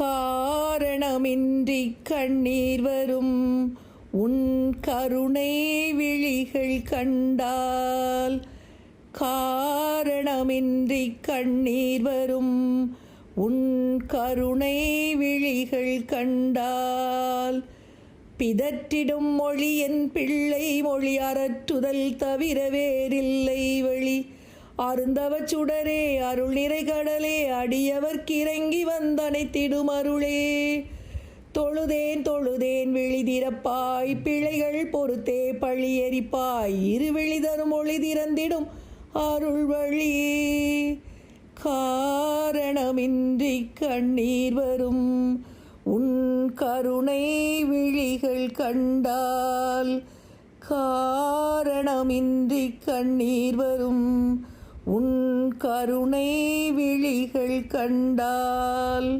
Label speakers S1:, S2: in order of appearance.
S1: காரணமின்றி கண்ணீர் வரும். உன் கருணை விழிகள் கண்டால் காரணமின்றி கண்ணீர் வரும். உன் கருணை விழிகள் கண்டால் பிதற்றிடும் மொழி என் பிள்ளை மொழி அறற்றுதல் தவிர வேறில்லை. வழி அருந்தவ சுடரே அருள் நிறை கடலே அடியவர் கிறங்கி வந்தனைத்திடும் அருளே. தொழுதேன் தொழுதேன் விழிதிறப்பாய் பிழைகள் பொறுத்தே பழி எரிப்பாய் இருவிழி தரும் ஒளி திறந்திடும் அருள் வழி. காரணமின்றி கண்ணீர் வரும் உன் கருணை விழிகள் கண்டால் காரணமின்றி கண்ணீர் வரும் கருணை விழிகள் கண்டால்